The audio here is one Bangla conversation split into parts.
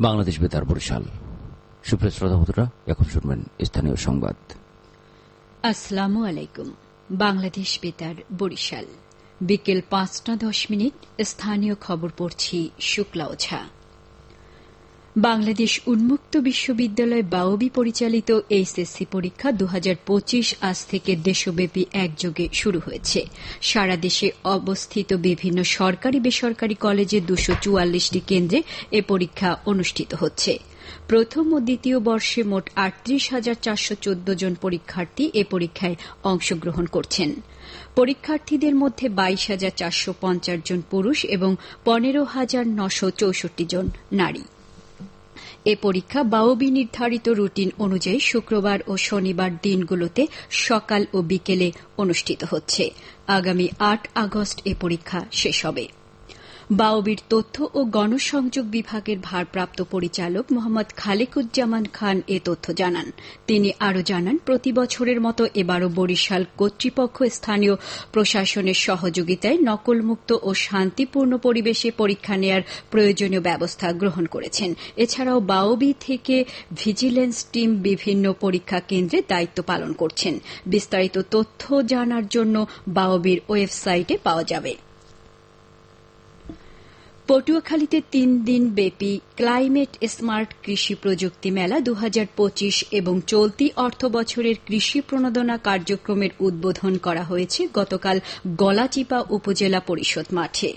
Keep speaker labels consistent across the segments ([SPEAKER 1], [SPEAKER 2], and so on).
[SPEAKER 1] বাংলাদেশ বেতার বরিশাল। সুপ্রিয় শ্রোতা এখন শুনবেন স্থানীয় সংবাদ।
[SPEAKER 2] আসসালামু আলাইকুম। বাংলাদেশ বেতার বরিশাল। বিকেল পাঁচটা দশ মিনিট স্থানীয় খবর পড়ছি শুক্লা ওঝা। বাংলাদেশ উন্মুক্ত বিশ্ববিদ্যালয় বাওবি পরিচালিত এইচএসসি পরীক্ষা দু হাজার পঁচিশ আজ থেকে দেশব্যাপী একযোগে শুরু হয়েছে। সারা দেশে অবস্থিত বিভিন্ন সরকারি বেসরকারি কলেজে দুশো চুয়াল্লিশটি কেন্দ্রে এ পরীক্ষা অনুষ্ঠিত হচ্ছে। প্রথম ও দ্বিতীয় বর্ষে মোট আটত্রিশ হাজার চারশো চোদ্দ জন পরীক্ষার্থী এ পরীক্ষায় অংশগ্রহণ করছেন। পরীক্ষার্থীদের মধ্যে বাইশ হাজার চারশো পঞ্চাশ জন পুরুষ এবং পনেরো হাজার নশো চৌষট্টি জন নারী। এ পরীক্ষা বাউবি নির্ধারিত রুটিন অনুযায়ী শুক্রবার ও শনিবার দিনগুলোতে সকাল ও বিকেলে অনুষ্ঠিত হচ্ছে। আগামী আট আগস্ট এ পরীক্ষা শেষ হবে। বাওবির তথ্য ও গণসংযোগ বিভাগের ভারপ্রাপ্ত পরিচালক মোহাম্মদ খালেকুজ্জামান খান এ তথ্য জানান। তিনি আরও জানান, প্রতি বছরের মতো এবারও বরিশাল কর্তৃপক্ষ স্থানীয় প্রশাসনের সহযোগিতায় নকলমুক্ত ও শান্তিপূর্ণ পরিবেশে পরীক্ষা নেয়ার প্রয়োজনীয় ব্যবস্থা গ্রহণ করেছেন। এছাড়াও বাওবি থেকে ভিজিলেন্স টিম বিভিন্ন পরীক্ষা কেন্দ্রে দায়িত্ব পালন করছেন। বিস্তারিত তথ্য জানার জন্য বাওবির ওয়েবসাইটে পাওয়া যাবে। পটুয়াখালীতে তিন দিন ব্যাপী ক্লাইমেট স্মার্ট কৃষি প্রযুক্তি মেলা দু হাজার পঁচিশ এবং চলতি অর্থ বছরের কৃষি প্রণোদনা কার্যক্রমের উদ্বোধন করা হয়েছে গতকাল গলাচিপা উপজেলা পরিষদ মাঠে।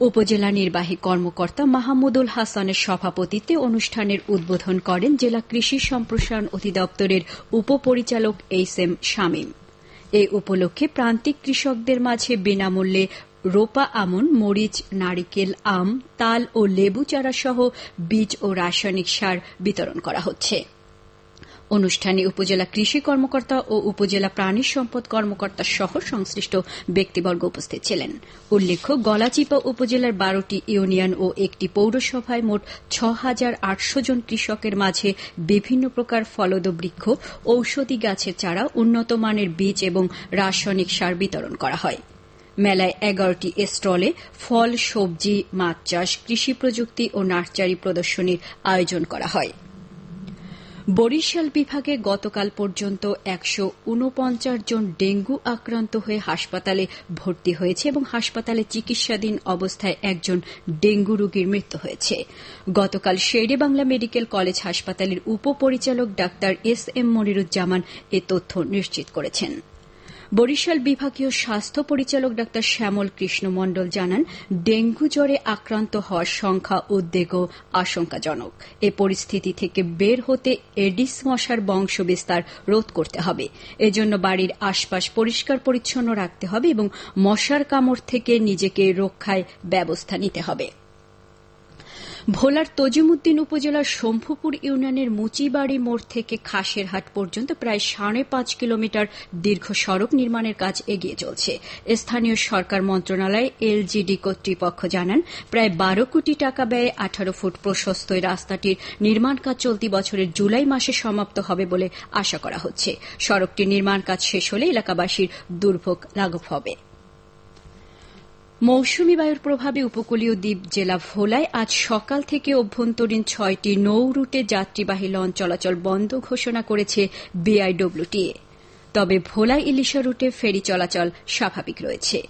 [SPEAKER 2] উপজেলা নির্বাহী কর্মকর্তা মাহমুদুল হাসানের সভাপতিত্বে অনুষ্ঠানের উদ্বোধন করেন জেলা কৃষি সম্প্রসারণ অধিদপ্তরের উপপরিচালক এইচ এম শামীম। এ উপলক্ষে প্রান্তিক কৃষকদের মাঝে বিনামূল্যে রোপা আমন, মরিচ, নারিকেল, আম, তাল ও লেবু চারা সহ বীজ ও রাসায়নিক সার বিতরণ করা হচ্ছে। অনুষ্ঠানে উপজেলা কৃষি কর্মকর্তা ও উপজেলা প্রাণী সম্পদ কর্মকর্তা সহ সংশ্লিষ্ট ব্যক্তিবর্গ উপস্থিত ছিলেন। উল্লেখ্য, গলাচিপা উপজেলার বারোটি ইউনিয়ন ও একটি পৌরসভায় মোট ছ হাজার আটশো জন কৃষকের মাঝে বিভিন্ন প্রকার ফলদ বৃক্ষ ঔষধি গাছের চারা উন্নত মানের বীজ এবং রাসায়নিক সার বিতরণ করা হয়। মেলায় এগারোটি স্টলে ফল, সবজি, মাছ চাষ, কৃষি প্রযুক্তি ও নার্সারি প্রদর্শনীর আয়োজন করা হয়। বরিশাল বিভাগে গতকাল পর্যন্ত একশো উনপঞ্চাশ জন ডেঙ্গু আক্রান্ত হয়ে হাসপাতালে ভর্তি হয়েছে এবং হাসপাতালে চিকিৎসাধীন অবস্থায় একজন ডেঙ্গু রোগীর মৃত্যু হয়েছে। গতকাল শেরে বাংলা মেডিকেল কলেজ হাসপাতালের উপপরিচালক ডাক্তার এস এম মনিরুজ্জামান এ তথ্য নিশ্চিত করেছেন। বরিশাল বিভাগীয় স্বাস্থ্য পরিচালক ডাক্তার শ্যামল কৃষ্ণ মণ্ডল জানান, ডেঙ্গু জ্বরে আক্রান্ত হওয়ার সংখ্যা উদ্বেগ ও আশঙ্কাজনক। এ পরিস্থিতি থেকে বের হতে এডিস মশার বংশ বিস্তার রোধ করতে হবে। এজন্য বাড়ির আশপাশ পরিষ্কার পরিচ্ছন্ন রাখতে হবে এবং মশার কামড় থেকে নিজেকে রক্ষায় ব্যবস্থা নিতে হবে। ভোলার তজিমুদ্দিন উপজেলার শম্ভুপুর ইউনিয়নের মুচিবাড়ি মোড় থেকে খাসেরহাট পর্যন্ত প্রায় সাড়ে পাঁচ কিলোমিটার দীর্ঘ সড়ক নির্মাণের কাজ এগিয়ে চলছে। স্থানীয় সরকার মন্ত্রণালয় এলজিডি কর্তৃপক্ষ জানান, প্রায় বারো কোটি টাকা ব্যয়ে আঠারো ফুট প্রশস্ত রাস্তাটির নির্মাণ কাজ চলতি বছরের জুলাই মাসে সমাপ্ত হবে বলে আশা করা হচ্ছে। সড়কটির নির্মাণ কাজ শেষ হলে এলাকাবাসীর দুর্ভোগ লাঘব হবে। মৌসুমী বায়ুর প্রভাবে উপকূলীয় দ্বীপ জেলা ভোলায় আজ সকাল থেকে অভ্যন্তরীণ ছয়টি নৌ রুটে যাত্রীবাহী লঞ্চ চলাচল বন্ধ ঘোষণা করেছে বিআইডব্লিউটিএ তবে ভোলা ইলিশা রুটে ফেরি চলাচল স্বাভাবিক রয়েছে।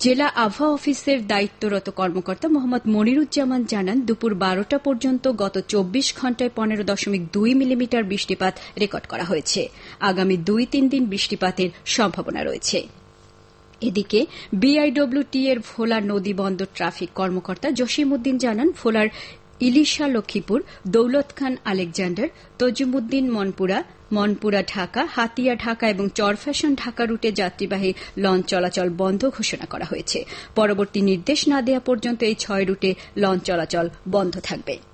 [SPEAKER 2] জেলা আবহাওয়া অফিসের দায়িত্বরত কর্মকর্তা মোহাম্মদ মনিরুজ্জামান জানান, দুপুর বারোটা পর্যন্ত গত চব্বিশ ঘণ্টায় পনেরো দশমিক দুই মিলিমিটার বৃষ্টিপাত রেকর্ড করা হয়েছে। আগামী দুই তিন দিন বৃষ্টিপাতের সম্ভাবনা রয়েছে। এদিকে বিআইডব্লিউটি এর ভোলা নদী বন্দর ট্রাফিক কর্মকর্তা জসিমউদ্দিন জানান, ভোলার ইলিশা লক্ষ্মীপুর দৌলত খান আলেকজান্ডার, তজিমুদ্দিন মনপুরা মনপুরা ঢাকা, হাতিয়া ঢাকা এবং চরফ্যাশন ঢাকা রুটে যাত্রীবাহী লঞ্চ চলাচল বন্ধ ঘোষণা করা হয়েছে। পরবর্তী নির্দেশ না দেওয়া পর্যন্ত এই ছয় রুটে লঞ্চ চলাচল বন্ধ থাকবে।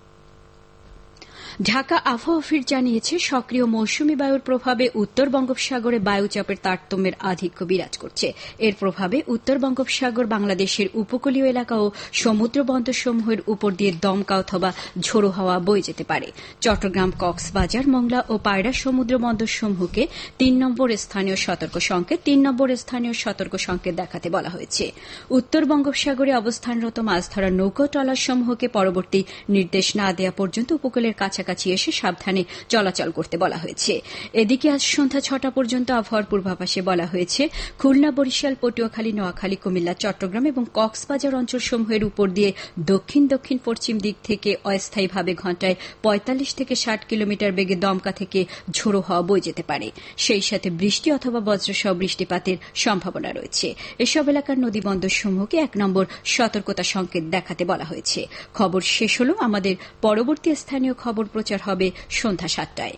[SPEAKER 2] ঢাকা আবহাওয়া অফিস জানিয়েছে, সক্রিয় মৌসুমী বায়ুর প্রভাবে উত্তর বঙ্গোপসাগরে বায়ুচাপের তারতম্যের আধিক্য বিরাজ করছে। এর প্রভাবে উত্তর বঙ্গোপসাগর, বাংলাদেশের উপকূলীয় এলাকা ও সমুদ্র বন্দরসমূহের উপর দিয়ে দমকা অথবা ঝোড়ো হাওয়া বয়ে যেতে পারে। চট্টগ্রাম, কক্সবাজার, মংলা ও পায়রা সমুদ্র বন্দরসমূহকে তিন নম্বর স্থানীয় সতর্ক সংকেত, তিন নম্বর স্থানীয় সতর্ক সংকেত দেখাতে বলা হয়েছে। উত্তর বঙ্গোপসাগরে অবস্থানরত মাছ ধরার নৌকো ট্রলারসমূহকে পরবর্তী নির্দেশ না দেওয়া পর্যন্ত উপকূলের কাছাকাছি এসে সাবধানে চলাচল করতে বলা হয়েছে। এদিকে আজ সন্ধ্যা ছটা পর্যন্ত আবহাওয়ার পূর্বাভাসে বলা হয়েছে, খুলনা, বরিশাল, পটুয়াখালী, নোয়াখালী, কুমিল্লা, চট্টগ্রাম এবং কক্সবাজার অঞ্চলসমূহের উপর দিয়ে দক্ষিণ দক্ষিণ পশ্চিম দিক থেকে অস্থায়ীভাবে ঘণ্টায় পঁয়তাল্লিশ থেকে ষাট কিলোমিটার বেগে দমকা থেকে ঝোড়ো হওয়া বয়ে যেতে পারে। সেই সাথে বৃষ্টি অথবা বজ্রসহ বৃষ্টিপাতের সম্ভাবনা রয়েছে। এসব এলাকার নদীবন্দরসমূহকে এক নম্বর সতর্কতা সংকেত দেখাতে বলা হয়েছে। খবর শেষ হল আমাদের পরবর্তী স্থানীয় খবর প্রচার হবে সন্ধ্যা সাতটায়।